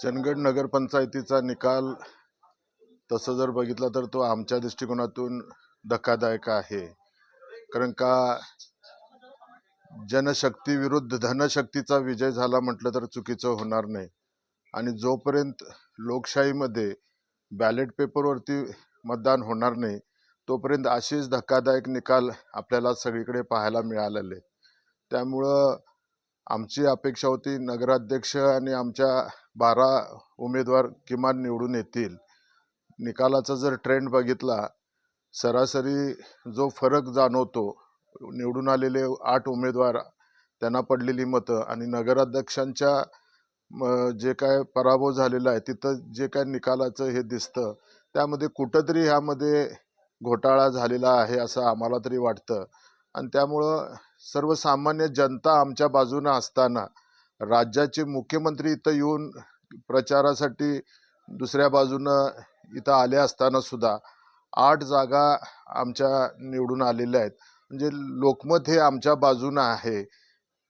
चंदगड नगरपंचायतीचा निकाल तसं जर बघितलं तर तो आमच्या दृष्टिकोनातून धक्कादायक आहे. कारण का जनशक्ती विरुद्ध धनशक्तीचा विजय झाला म्हटलं तर चुकीचं होणार नाही. आणि जोपर्यंत लोकशाहीमध्ये बॅलेट पेपरवरती मतदान होणार नाही तोपर्यंत असेच धक्कादायक निकाल आपल्याला सगळीकडे पाहायला मिळालेले त्यामुळं आमची अपेक्षा होती नगराध्यक्ष आणि आमच्या बारा उमेदवार किमान निवडून येतील. निकालाचा जर ट्रेंड बघितला सरासरी जो फरक जाणवतो निवडून आलेले आठ उमेदवार त्यांना पडलेली मतं आणि नगराध्यक्षांच्या जे काय पराभव झालेला आहे तिथं जे काय निकालाचं हे दिसतं त्यामध्ये कुठंतरी ह्यामध्ये घोटाळा झालेला आहे असं आम्हाला तरी वाटतं. आणि त्यामुळं सर्वसामान्य जनता आमच्या बाजूनं असताना राज्याचे मुख्यमंत्री इथं येऊन प्रचारासाठी दुसऱ्या बाजूनं इथं आले असताना सुद्धा आठ जागा आमच्या निवडून आलेल्या आहेत. म्हणजे लोकमत हे आमच्या बाजूनं आहे.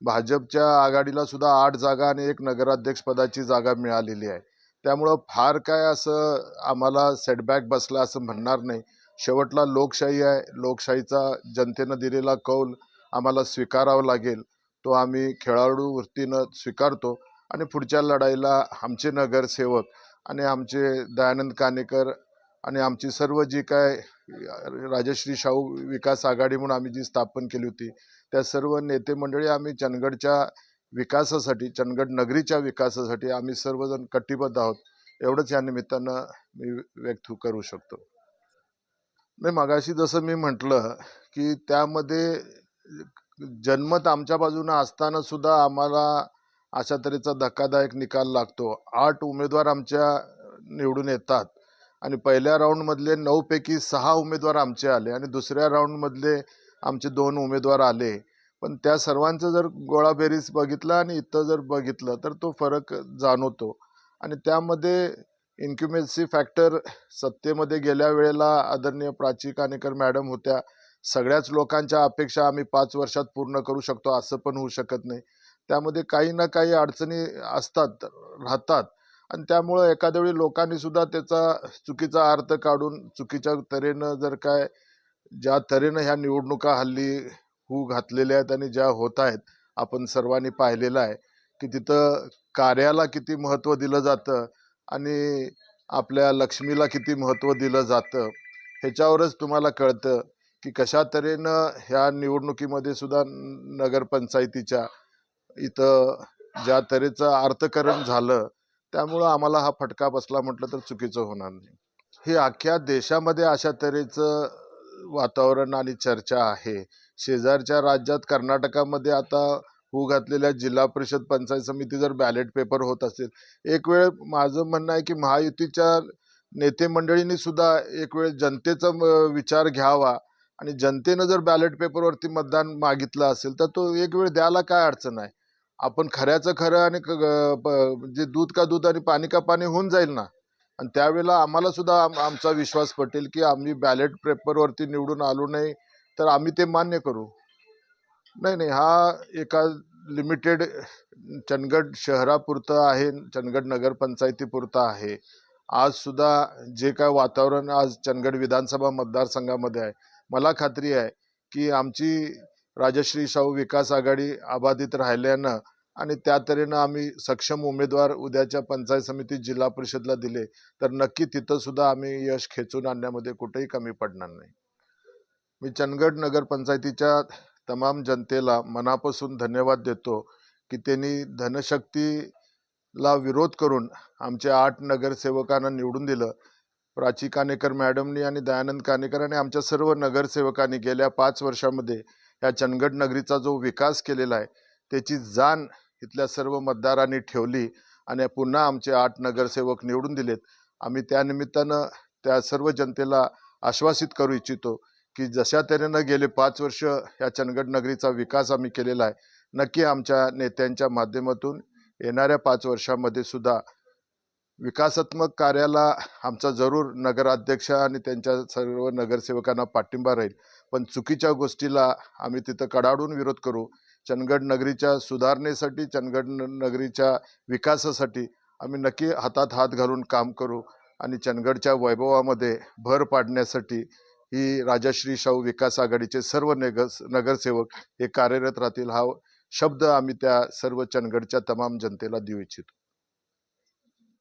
भाजपच्या आघाडीला सुद्धा आठ जागा आणि एक नगराध्यक्षपदाची जागा मिळालेली आहे. त्यामुळं फार काय असं आम्हाला सेटबॅक बसला असं म्हणणार नाही. शेवटला लोकशाही आहे. लोकशाहीचा जनतेनं दिलेला कौल आम्हाला स्वीकारावा लागेल. तो आम्ही खेळाडू वृत्तीनं स्वीकारतो. आणि पुढच्या लढाईला आमचे नगरसेवक आणि आमचे दयानंद कानेकर आणि आमची सर्व जी काय राजश्री शाहू विकास आघाडी म्हणून आम्ही जी स्थापन केली होती त्या सर्व नेते मंडळी आम्ही चंदगडच्या विकासासाठी चंदगड नगरीच्या विकासासाठी आम्ही सर्वजण कटिबद्ध आहोत. एवढंच या निमित्तानं मी व्यक्त करू शकतो. नाही मगाशी जसं मी म्हटलं की त्यामध्ये जन्मत आमच्या बाजूनं असताना सुद्धा आम्हाला अशा तऱ्हेचा धक्कादायक निकाल लागतो. आठ उमेदवार आमच्या निवडून येतात आणि पहिल्या राऊंडमधले नऊपैकी सहा उमेदवार आमचे आले आणि दुसऱ्या राऊंडमधले आमचे दोन उमेदवार आले. पण त्या सर्वांचं जर गोळाबेरीज बघितलं आणि इथं जर बघितलं तर तो फरक जाणवतो. आणि त्यामध्ये इन्क्युमेन्सी फॅक्टर सत्तेमध्ये गेल्या वेळेला आदरणीय प्राची कानेकर मॅडम होत्या सगळ्याच लोकांच्या अपेक्षा आम्ही पाच वर्षात पूर्ण करू शकतो असं पण होऊ शकत नाही. त्यामध्ये काही ना काही अडचणी असतात राहतात. आणि त्यामुळं एखाद्या वेळी लोकांनी सुद्धा त्याचा चुकीचा अर्थ काढून चुकीच्या तऱ्हेनं जर काय ज्या तऱ्हेनं ह्या निवडणुका हल्ली होऊ घातलेल्या आहेत आणि ज्या होत आहेत आपण सर्वांनी पाहिलेलं आहे की तिथं कार्याला किती महत्त्व दिलं जातं आणि आपल्या लक्ष्मीला किती महत्त्व दिलं जातं ह्याच्यावरच तुम्हाला कळतं. की कशा तऱ्हेनं ह्या निवडणुकीमध्ये सुद्धा नगरपंचायतीच्या इथं ज्या तऱ्हेचं अर्थकरण झालं त्यामुळं आम्हाला हा फटका बसला म्हटलं तर चुकीचं होणार नाही. हे अख्ख्या देशामध्ये अशा तऱ्हेचं वातावरण आणि चर्चा आहे. शेजारच्या राज्यात कर्नाटकामध्ये आता होऊ घातलेल्या जिल्हा परिषद पंचायत समिती जर बॅलेट पेपर होत असेल एक वेळ माझं म्हणणं आहे की महायुतीच्या नेते मंडळींनी सुद्धा एक वेळ जनतेचा विचार घ्यावा. आणि जनतेनं जर बॅलेट पेपरवरती मतदान मागितलं असेल तर तो एक वेळ द्यायला काय अडचण आहे? आपण खऱ्याचं खरं आणि जे म्हणजे दूध का दूध आणि पाणी का पाणी होऊन जाईल ना? आणि त्यावेळेला आम्हाला सुद्धा आम- आमचा विश्वास पटेल की आम्ही बॅलेट पेपरवरती निवडून आलो नाही तर आम्ही ते मान्य करू. नाही नाही हा एका लिमिटेड चंदगड शहरापुरतं आहे चंदगड नगरपंचायतीपुरतं आहे. आज सुद्धा जे काय वातावरण आज चंदगड विधानसभा मतदारसंघामध्ये आहे मला खात्री आहे की आमची राजश्री शाहू विकास आघाडी अबाधित राहिल्यानं आणि त्या तऱ्हेनं आम्ही सक्षम उमेदवार उद्याच्या पंचायत समिती जिल्हा परिषदला दिले तर नक्की तिथं सुद्धा आम्ही यश खेचून आणण्यामध्ये कुठेही कमी पडणार नाही. मी चंदगड नगरपंचायतीच्या तमाम जनतेला मनापासून धन्यवाद देतो की त्यांनी धनशक्तीला विरोध करून आमच्या आठ नगरसेवकांना निवडून दिलं. प्राची कानेकर मॅडमनी आणि दयानंद कानेकर आणि आमच्या सर्व नगरसेवकांनी गेल्या पाच वर्षामध्ये या चंदगड नगरीचा जो विकास केलेला आहे त्याची जाण इथल्या सर्व मतदारांनी ठेवली आणि पुन्हा आमचे आठ नगरसेवक निवडून दिलेत. आम्ही त्यानिमित्तानं त्या सर्व जनतेला आश्वासित करू इच्छितो की जशा तऱ्हेनं गेले पाच वर्ष या चंदगड नगरीचा विकास आम्ही केलेला आहे नक्की आमच्या नेत्यांच्या माध्यमातून येणाऱ्या पाच वर्षामध्ये सुद्धा विकासात्मक कार्याला आमचा जरूर नगराध्यक्ष आणि त्यांच्या सर्व नगरसेवकांना पाठिंबा राहील. पण चुकीच्या गोष्टीला आम्ही तिथं कडाडून विरोध करू. चंदगड नगरीच्या सुधारणेसाठी चंदगड न- नगरीच्या विकासासाठी आम्ही नक्की हातात हात घालून काम करू आणि चंदगडच्या वैभवामध्ये भर पाडण्यासाठी ही राजश्री शाहू विकास आघाडीचे सर्व नगर नगरसेवक हे कार्यरत राहतील. हा शब्द आम्ही त्या सर्व चंदगडच्या तमाम जनतेला देऊ इच्छितो.